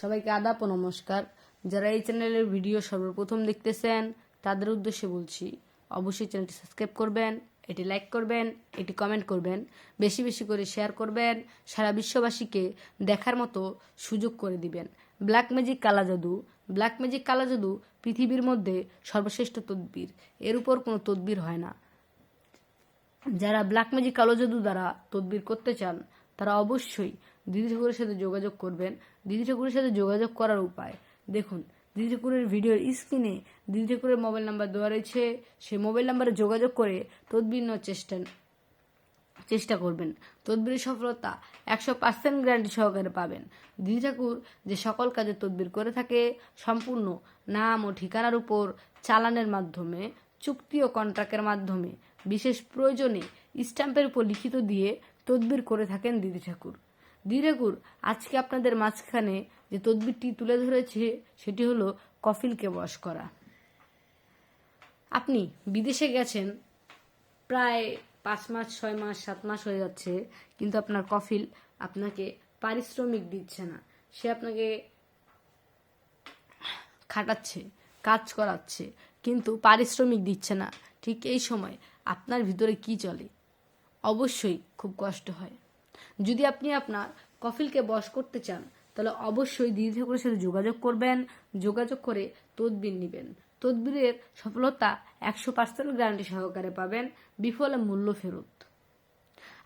সবাইকে আদাপ নমস্কার। যারা এই চ্যানেলের ভিডিও সর্বপ্রথম দেখতেছেন, তাদের উদ্দেশ্যে বলছি, অবশ্যই চ্যানেলটি সাবস্ক্রাইব করবেন, এটি লাইক করবেন, এটি কমেন্ট করবেন, বেশি বেশি করে শেয়ার করবেন, সারা বিশ্ববাসীকে দেখার মতো সুযোগ করে দিবেন। ব্ল্যাক ম্যাজিক কালা জাদু। ব্ল্যাক ম্যাজিক কালা জাদু পৃথিবীর মধ্যে সর্বশ্রেষ্ঠ তদ্বির। এর উপর কোনো তদ্বির হয় না। যারা ব্ল্যাক ম্যাজিক কালো জাদু দ্বারা তদবির করতে চান, তারা অবশ্যই দিদি ঠাকুরের সাথে যোগাযোগ করবেন। দিদি ঠাকুরের সাথে যোগাযোগ করার উপায়। দেখুন, দিদি ঠাকুরের ভিডিওর স্ক্রিনে দিদি ঠাকুরের মোবাইল নাম্বার দেওয়া রয়েছে। সে মোবাইল নাম্বারে যোগাযোগ করে তদবির নেওয়ার চেষ্টা চেষ্টা করবেন। তদবিরের সফলতা একশো পার্সেন্ট গ্যারান্টি সহকারে পাবেন। দিদি ঠাকুর যে সকল কাজে তদবির করে থাকে, সম্পূর্ণ নাম ও ঠিকানার উপর চালানের মাধ্যমে, চুক্তি ও কন্ট্রাক্টের মাধ্যমে, বিশেষ প্রয়োজনে স্ট্যাম্পের উপর লিখিত দিয়ে তদবির করে থাকেন দিদি ঠাকুর। ঠাকুর আজকে আপনাদের মাঝখানে যে তদবিরটি তুলে ধরেছে, সেটি হলো কফিলকে বশ করা। আপনি বিদেশে গেছেন, প্রায় পাঁচ মাস, ছয় মাস, সাত মাস হয়ে যাচ্ছে, কিন্তু আপনার কফিল আপনাকে পারিশ্রমিক দিচ্ছে না। সে আপনাকে খাটাচ্ছে, কাজ করাচ্ছে, কিন্তু পারিশ্রমিক দিচ্ছে না। ঠিক এই সময় আপনার ভিতরে কি চলে? অবশ্যই খুব কষ্ট হয়। যদি আপনি আপনার কফিলকে বশ করতে চান, তাহলে অবশ্যই দিদি ঠাকুরের সাথে যোগাযোগ করবেন, যোগাযোগ করে তদবির নেবেন। তদবিরের সফলতা একশো পার্সেন্ট গ্যারান্টি সহকারে পাবেন, বিফলে মূল্য ফেরত।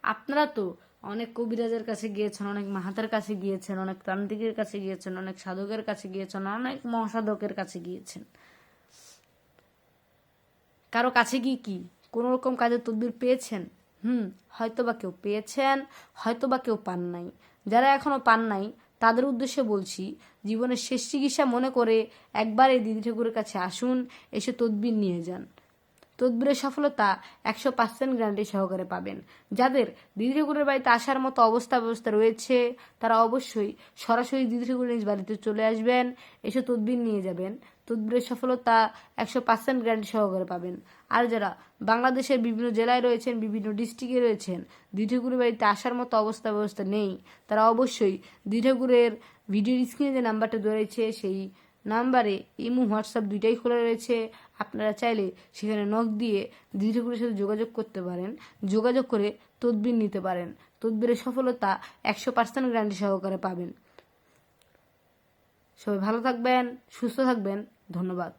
আপনারা তো অনেক কবিরাজের কাছে গিয়েছেন, অনেক মাহাতার কাছে গিয়েছেন, অনেক তান্ত্রিকের কাছে গিয়েছেন, অনেক সাধকের কাছে গিয়েছেন, অনেক মহাসাধকের কাছে গিয়েছেন। কারও কাছে গিয়ে কি কোনো রকম কাজের তদবির পেয়েছেন? হুম হয়তো বা কেউ পেয়েছেন হয়তো বা কেউ পান নাই। যারা এখনও পান নাই, তাদের উদ্দেশ্যে বলছি, জীবনের শেষ চিকিৎসা মনে করে একবার এই দিদি ঠাকুরের কাছে আসুন, এসে তদবির নিয়ে যান। তদবিরের সফলতা একশো পার্সেন্ট গ্যারান্টি সহকারে পাবেন। যাদের দিদি ঠাকুরের বাড়িতে আসার মতো অবস্থা ব্যবস্থা রয়েছে, তারা অবশ্যই সরাসরি দিদি নিজ বাড়িতে চলে আসবেন, এসে তদবির নিয়ে যাবেন। তদবিরের সফলতা একশো পার্সেন্ট গ্যারান্টি সহকারে পাবেন। আর যারা বাংলাদেশের বিভিন্ন জেলায় রয়েছেন, বিভিন্ন ডিস্ট্রিক্টে রয়েছেন দিদি বাড়িতে আসার মতো অবস্থা ব্যবস্থা নেই, তারা অবশ্যই দিদি ঠাকুরের ভিডিওর স্ক্রিনে যে নাম্বারটা রয়েছে, সেই নাম্বারে ইমো, হোয়াটসঅ্যাপ দুইটাই খোলা রয়েছে। আপনারা চাইলে সেখানে নখ দিয়ে দিদিঠাকুরের সাথে যোগাযোগ করতে পারেন। যোগাযোগ করে তদবির নিতে পারেন। তদবিরের সফলতা একশো পার্সেন্ট গ্যারান্টি সহকারে পাবেন। সবাই ভালো থাকবেন, সুস্থ থাকবেন। ধন্যবাদ।